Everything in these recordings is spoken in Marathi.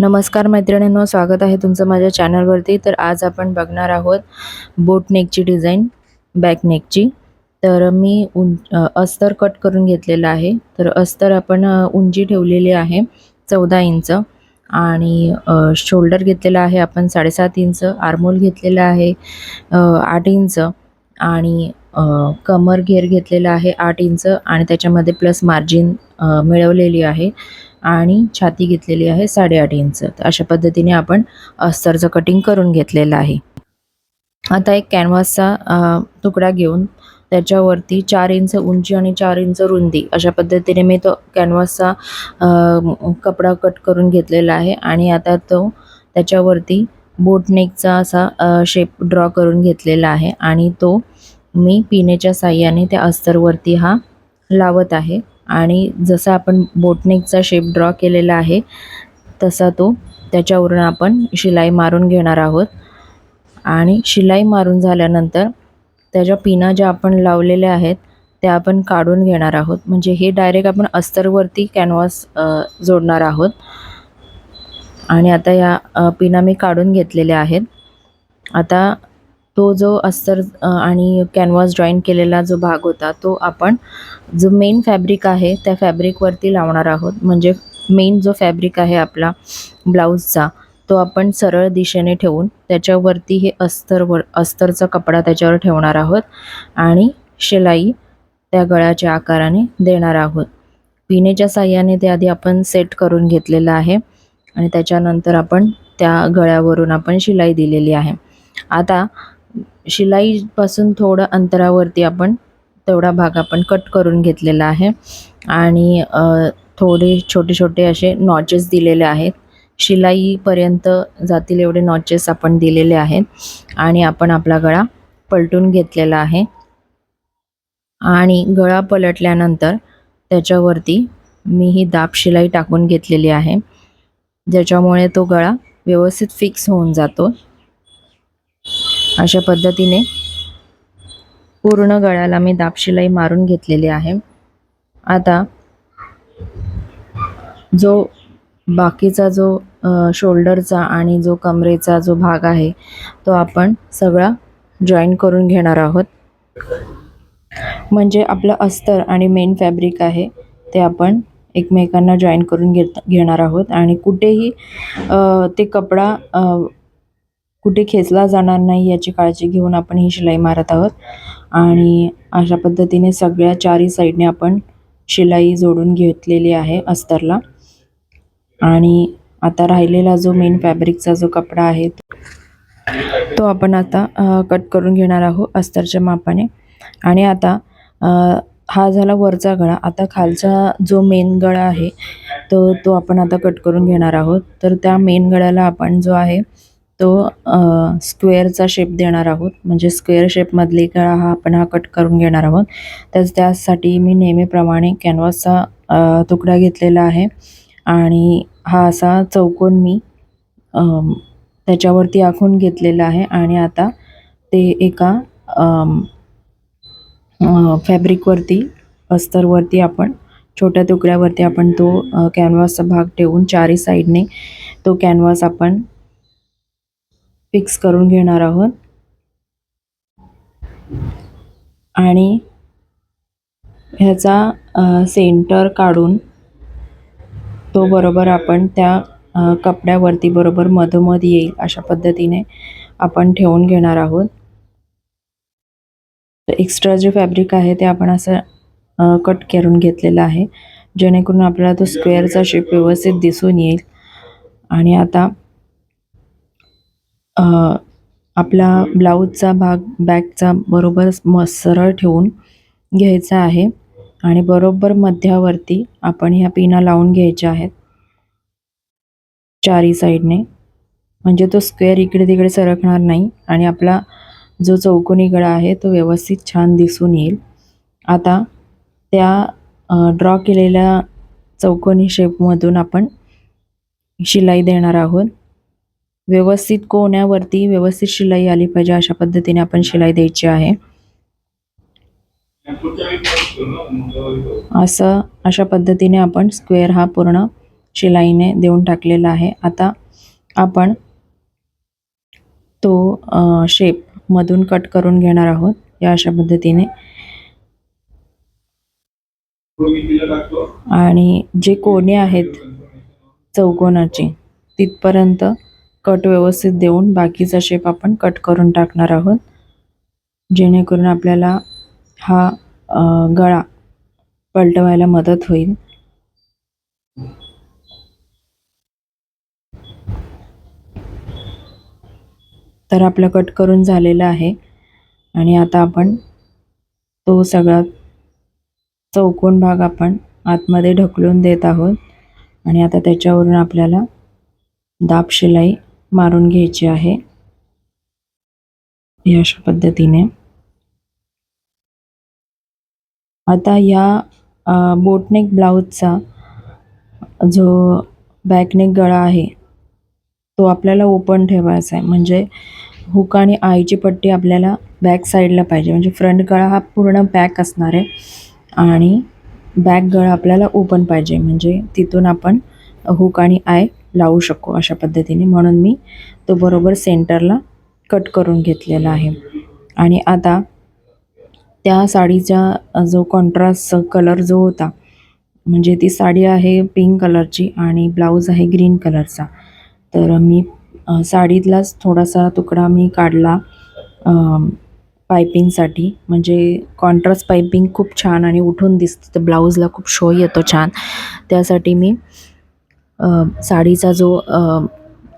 नमस्कार मैत्रिणींनो स्वागत आहे तुमचं माझ्या चॅनलवरती. तर आज आपण बघणार आहोत बोट नेकची डिझाईन बॅक नेकची. तर मी उं अस्तर कट करून घेतलेलं आहे. तर अस्तर आपण उंची ठेवलेली आहे चौदा इंच आणि शोल्डर घेतलेला आहे आपण साडेसात इंच आर्मोल घेतलेला आहे आठ इंच आणि कमर घेर घेतलेला आहे आठ इंच आणि त्याच्यामध्ये प्लस मार्जिन मिळवलेली आहे. आणि छाती घेतलेली आहे साडेआठ इंच. तर अशा पद्धतीने आपण अस्तरचं कटिंग करून घेतलेलं आहे. आता एक कॅनव्हासचा तुकडा घेऊन त्याच्यावरती चार इंच उंची आणि चार इंच रुंदी अशा पद्धतीने मी तो कॅनव्हासचा कपडा कट करून घेतलेला आहे. आणि आता तो त्याच्यावरती बोटनेकचा असा शेप ड्रॉ करून घेतलेला आहे. आणि तो मी पिनेच्या साह्याने त्या अस्तरवरती हा लावत आहे. आणि जसा आपण बोटनेकचा शेप ड्रॉ केलेला आहे तसा तो त्याच्यावरून आपण शिलाई मारून घेणार आहोत. आणि शिलाई मारून झाल्यानंतर त्याच्या पिना ज्या आपण लावलेल्या आहेत त्या आपण काढून घेणार आहोत. म्हणजे हे डायरेक्ट आपण अस्तरवरती कॅनव्हास जोडणार आहोत. आणि आता या पिना मी काढून घेतलेल्या आहेत. आता तो जो अस्तर आणि कॅनव्हास जॉईन केलेला जो भाग होता तो आपण जो मेन फॅब्रिक आहे त्या फॅब्रिकवरती लावणार आहोत. म्हणजे मेन जो फॅब्रिक आहे आपला ब्लाऊजचा तो आपण सरळ दिशेने ठेवून त्याच्यावरती हे अस्तरवर अस्तरचा कपडा त्याच्यावर ठेवणार आहोत आणि शिलाई त्या गळ्याच्या आकाराने देणार आहोत. पिनेच्या साह्याने ते आधी आपण सेट करून घेतलेलं आहे आणि त्याच्यानंतर आपण त्या गळ्यावरून आपण शिलाई दिलेली आहे. आता शिलाईपासून थोडं अंतरावरती आपण तेवढा भाग आपण कट करून घेतलेला आहे. आणि थोडे छोटे छोटे असे नॉचेस दिलेले आहेत. शिलाईपर्यंत जातील एवढे नॉचेस आपण दिलेले आहेत. आणि आपण आपला गळा पलटून घेतलेला आहे. आणि गळा पलटल्यानंतर त्याच्यावरती मी ही दाब शिलाई टाकून घेतलेली आहे. ज्याच्यामुळे तो गळा व्यवस्थित फिक्स होऊन जातो. अशा पद्धतीने पूर्ण गळ्याला मी दाबशिलाई मारून घेतलेली आहे. आता जो बाकीचा जो शोल्डरचा आणि जो कमरेचा जो भाग आहे तो आपण सगळा जॉईन करून घेणार आहोत. म्हणजे आपलं अस्तर आणि मेन फॅब्रिक आहे ते आपण एकमेकांना जॉईन करून घेत घेणार आहोत. आणि कुठेही ते कपडा कुठे खेचला जाणार नाही याची काळजी घेऊन आपण ही शिलाई मारत आहोत. आणि अशा पद्धतीने सगळ्या चारही साईडने आपण शिलाई जोडून घेतलेली आहे अस्तरला. आणि आता राहिलेला जो मेन फॅब्रिकचा जो कपडा आहे तो आपण आता कट करून घेणार आहोत अस्तरच्या मापाने. आणि आता हा झाला वरचा गळा. आता खालचा जो मेन गळा आहे तो तो आपण आता कट करून घेणार आहोत. तर त्या मेन गळ्याला आपण जो आहे तो स्क्वेअरचा शेप देणार आहोत. म्हणजे स्क्वेअर शेपमधले का हा आपण हा कट करून घेणार आहोत. तर त्यासाठी मी नेहमीप्रमाणे कॅनव्हासचा तुकडा घेतलेला आहे. आणि हा असा चौकोन मी त्याच्यावरती आखून घेतलेला आहे. आणि आता ते एका फॅब्रिकवरती अस्तरवरती आपण छोट्या तुकड्यावरती आपण तो कॅनव्हासचा भाग ठेवून चारी साईडने तो कॅनव्हास आपण फिक्स करून घेणार आहोत. आणि ह्याचा सेंटर काढून तो बरोबर आपण त्या कपड्यावरती बरोबर मधोमध येईल अशा पद्धतीने आपण ठेवून घेणार आहोत. एक्स्ट्रा जे फॅब्रिक आहे ते आपण असं कट करून घेतलेलं आहे. जेणेकरून आपल्याला तो स्क्वेअरचा शेप व्यवस्थित दिसून येईल. आणि आता आपला ब्लाऊजचा भाग बॅकचा बरोबर म सरळ ठेवून घ्यायचा आहे. आणि बरोबर मध्यावरती आपण ह्या पिना लावून घ्यायच्या आहेत. चारी साईडने. म्हणजे तो स्क्वेअर इकडे तिकडे सरकणार नाही. आणि आपला जो चौकोनी गळा आहे तो व्यवस्थित छान दिसून येईल. आता त्या ड्रॉ केलेल्या चौकोनी शेपमधून आपण शिलाई देणार आहोत. व्यवस्थित कोण्यावरती व्यवस्थित शिलाई आली पाहिजे अशा पद्धतीने आपण शिलाई द्यायची आहे. असं अशा पद्धतीने आपण स्क्वेअर हा पूर्ण शिलाईने देऊन टाकलेला आहे. आता आपण तो शेप मधून कट करून घेणार आहोत. या अशा पद्धतीने. आणि जे कोणे आहेत चौकोनाचे तिथपर्यंत कट व्यवस्थित देऊन बाकीचा शेप आपण कट करून टाकणार आहोत. जेणेकरून आपल्याला हा गळा पलटवायला मदत होईल. तर आपलं कट करून झालेलं आहे. आणि आता आपण तो सगळा चौकोन भाग आपण आतमध्ये ढकलून देत आहोत. आणि आता त्याच्यावरून आपल्याला दाब शिलाई मारून घ्यायची आहे. या अशा पद्धतीने. आता या बोटनेक ब्लाऊजचा जो बॅकनेक गळा आहे तो आपल्याला ओपन ठेवायचा आहे. म्हणजे हुक आणि आईची पट्टी आपल्याला बॅक साईडला पाहिजे. म्हणजे फ्रंट गळा हा पूर्ण बॅक असणार आहे आणि बॅक गळा आपल्याला ओपन पाहिजे. म्हणजे तिथून आपण हुक आणि आय लावू शकू अशा पद्धतीने. म्हणून मी तो बरोबर सेंटरला कट करून घेतलेला आहे. आणि आता त्या साडीचा जो कॉन्ट्रास्ट कलर जो होता म्हणजे ती साडी आहे पिंक कलरची आणि ब्लाऊज आहे ग्रीन कलरचा तर मी साडीतलाच थोडासा तुकडा मी काढला पायपिंगसाठी म्हणजे कॉन्ट्रास्ट पायपिंग खूप छान आणि उठून दिसतं. तर ब्लाऊजला खूप शो येतो छान. त्यासाठी मी साडीचा जो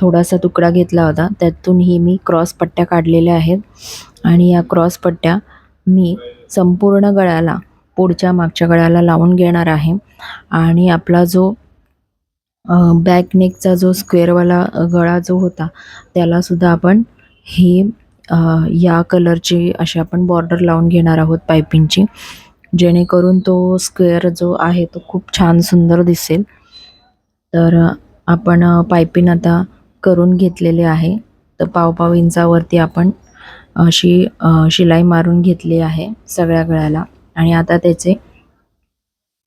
थोडासा तुकडा घेतला होता त्यातूनही मी क्रॉस पट्ट्या काढलेल्या आहेत. आणि या क्रॉस पट्ट्या मी संपूर्ण गळ्याला पुढच्या मागच्या गळ्याला लावून घेणार आहे. आणि आपला जो बॅक नेकचा जो स्क्वेअरवाला गळा जो होता त्यालासुद्धा आपण ही या कलरची अशी आपण बॉर्डर लावून घेणार आहोत पायपिंगची जेणेकरून तो स्क्वेअर जो आहे तो खूप छान सुंदर दिसेल. तर आपण पायपिंग आता करून घेतलेले आहे. तर पावपाव इंचावरती आपण अशी शिलाई मारून घेतली आहे सगळ्या गळ्याला. आणि आता त्याचे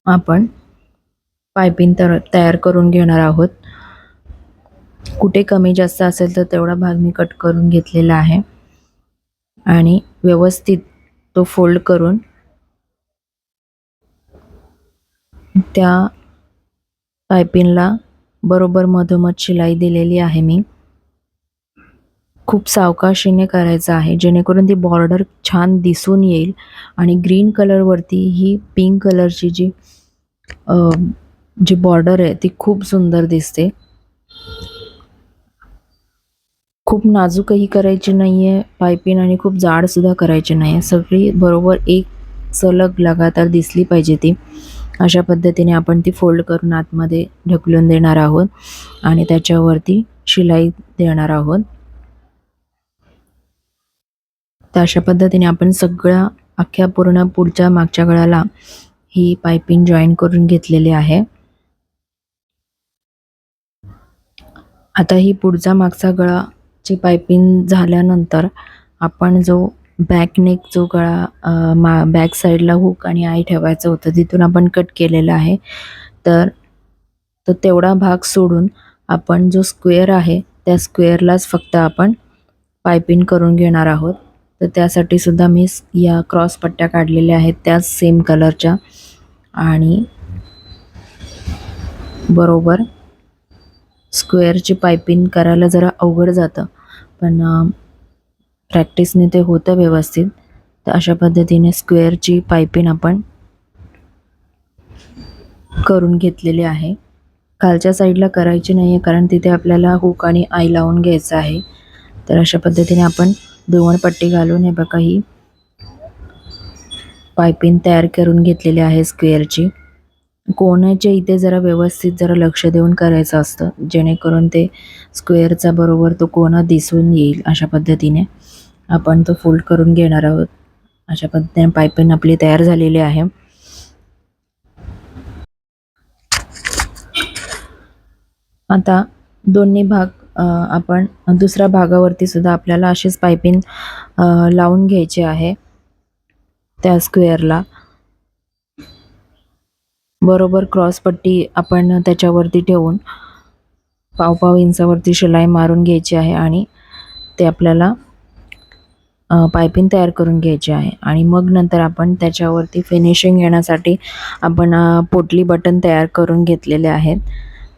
आपण पायपिंग तर तयार करून घेणार आहोत. कुठे कमी जास्त असेल तर तेवढा भाग मी कट करून घेतलेला आहे. आणि व्यवस्थित तो फोल्ड करून त्या पायपिनला बरोबर मधोमध शिलाई दिलेली आहे मी. खूप सावकाशीने करायचं आहे जेणेकरून ती बॉर्डर छान दिसून येईल आणि ग्रीन कलरवरती ही पिंक कलरची जी जी बॉर्डर आहे ती खूप सुंदर दिसते. खूप नाजूकही करायची नाही आहे पायपिन आणि खूप जाडसुद्धा करायची नाही आहे सगळी बरोबर एक सलग लगातार दिसली पाहिजे ती. अशा पद्धतीने आपण ती फोल्ड करून आतमध्ये ढकलून देणार आहोत आणि त्याच्यावरती शिलाई देणार आहोत. तर अशा पद्धतीने आपण सगळ्या अख्ख्या पूर्ण पुढच्या मागच्या गळ्याला ही पायपिंग जॉईन करून घेतलेली आहे. आता ही पुढचा मागचा गळाची पायपिंग झाल्यानंतर आपण जो बॅक नेक जो गळा मा बॅक साईडला हुक आणि आई ठेवायचं होतं तिथून आपण कट केलेलं आहे. तर तो तेवढा भाग सोडून आपण जो स्क्वेअर आहे त्या स्क्वेअरलाच फक्त आपण पायपिंग करून घेणार आहोत. तर त्यासाठी सुद्धा मी या क्रॉस पट्ट्या काढलेल्या आहेत त्याच सेम कलरच्या आणि बरोबर स्क्वेअरची पायपिंग करायला जरा अवघड जातं. पण प्रॅक्टिसने ते होतं व्यवस्थित. तर अशा पद्धतीने स्क्वेअरची पायपिंग आपण करून घेतलेली आहे. खालच्या साईडला करायची नाही आहे कारण तिथे आपल्याला हुक आणि आई लावून घ्यायचं आहे. तर अशा पद्धतीने आपण पट्टी घालून हे बघा ही पायपिंग तयार करून घेतलेली आहे स्क्वेअरची कोणाच्या इथे जरा व्यवस्थित जरा लक्ष देऊन करायचं असतं जेणेकरून ते स्क्वेअरचा बरोबर तो कोणा दिसून येईल अशा पद्धतीने. आपण तो फोल्ड करून घेणार आहोत. अशा पद्धतीने पायपिंग आपली तयार झालेली आहे. आता दोन्ही भाग आपण दुसऱ्या भागावरती सुद्धा आपल्याला अशीच पायपिंग लावून घ्यायची आहे. त्या स्क्वेअरला बरोबर क्रॉसपट्टी आपण त्याच्यावरती ठेवून पाव पाव इंचावरती शिलाई मारून घ्यायची आहे आणि ते आपल्याला पायपिंग तयार करून घ्यायची आहे. आणि मग नंतर आपण त्याच्यावरती फिनिशिंग येण्यासाठी आपण पोटली बटन तयार करून घेतलेले आहेत.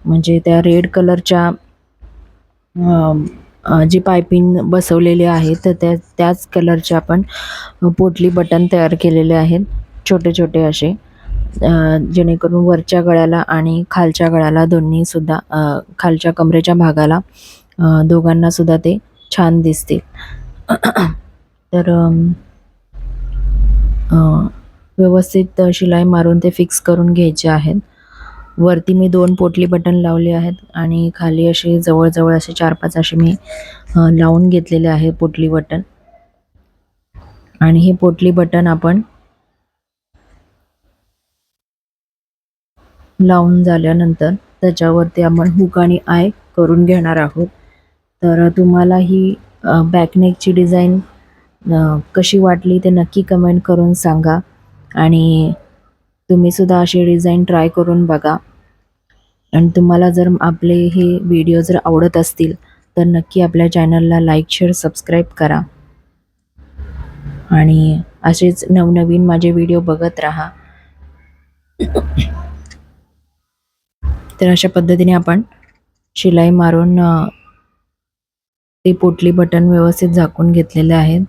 म्हणजे त्या रेड कलरच्या जी पायपिंग बसवलेली आहे तर त्या त्याच कलरचे आपण पोटली बटन तयार केलेले आहेत. छोटे छोटे असे. जेणेकरून वरच्या गळ्याला आणि खालच्या गळ्याला दोन्हीसुद्धा खालच्या कमरेच्या भागाला दोघांनासुद्धा ते छान दिसतील. तर व्यवस्थित शिलाई मारून ते फिक्स करून घ्यायचे आहेत. वरती मी दोन पोटली बटन लावले आहेत आणि खाली असे जवळजवळ असे चार पाच असे मी लावून घेतलेले आहे पोटली बटन. आणि हे पोटली बटन आपण लावून झाल्यानंतर त्याच्यावरती आपण हुक आणि आय करून घेणार आहोत. तर तुम्हाला ही बॅकनेकची डिझाईन कशी वाटली ते नक्की कमेंट करून सांगा. आणि तुम्हीसुद्धा अशी डिझाईन ट्राय करून बघा. आणि तुम्हाला जर आपले हे व्हिडिओ जर आवडत असतील तर नक्की आपल्या चॅनलला लाईक शेअर सबस्क्राईब करा. आणि असेच नवनवीन माझे व्हिडिओ बघत राहा. तर अशा पद्धतीने आपण शिलाई मारून ते पोटली बटन व्यवस्थित झाकून घेतलेले आहेत.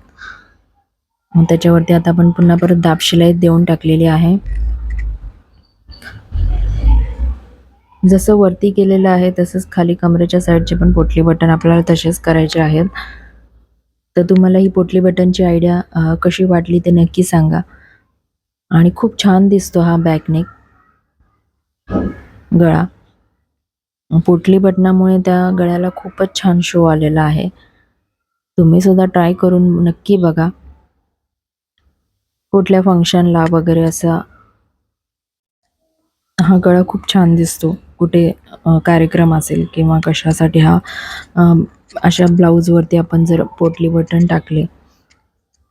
मग त्याच्यावरती आता आपण पुन्हा परत दाब शिलाईत देऊन टाकलेली आहे. जसं वरती केलेलं आहे तसंच खाली कमरेच्या साईडचे पण पोटली बटन आपल्याला तसेच करायचे आहेत. तर तुम्हाला ही पोटली बटनची आयडिया कशी वाटली ते नक्की सांगा. आणि खूप छान दिसतो हा बॅकनेक गळा. पोटली बटनामुळे त्या गळ्याला खूपच छान शो आलेला आहे. तुम्ही सुद्धा ट्राय करून नक्की बघा. कुठल्या फंक्शनला वगैरे असा. हा गळा खूप छान दिसतो. कुठे कार्यक्रम असेल किंवा कशासाठी हा अशा ब्लाऊजवरती आपण जर पोटली बटन टाकले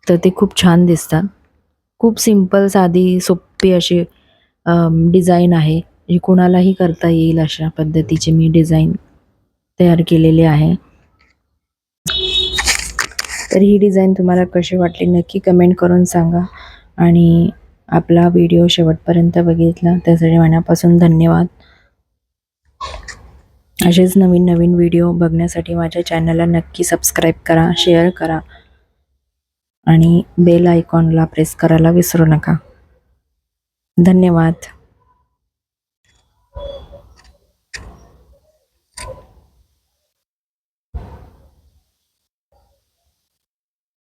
तर ते खूप छान दिसतात. खूप सिंपल साधी सोपी अशी डिझाईन आहे. जी कुणालाही करता येईल अशा पद्धतीची मी डिझाईन तयार केलेली आहे. तर ही डिझाईन तुम्हाला कशी वाटली नक्की कमेंट करून सांगा. आणि आपला व्हिडिओ शेवटपर्यंत बघितला. त्यासाठी मनापासून धन्यवाद. असेच नवीन नवीन व्हिडिओ बघण्यासाठी माझ्या चॅनलला नक्की सबस्क्राईब करा शेअर करा. आणि बेल आयकॉनला प्रेस करायला विसरू नका. धन्यवाद.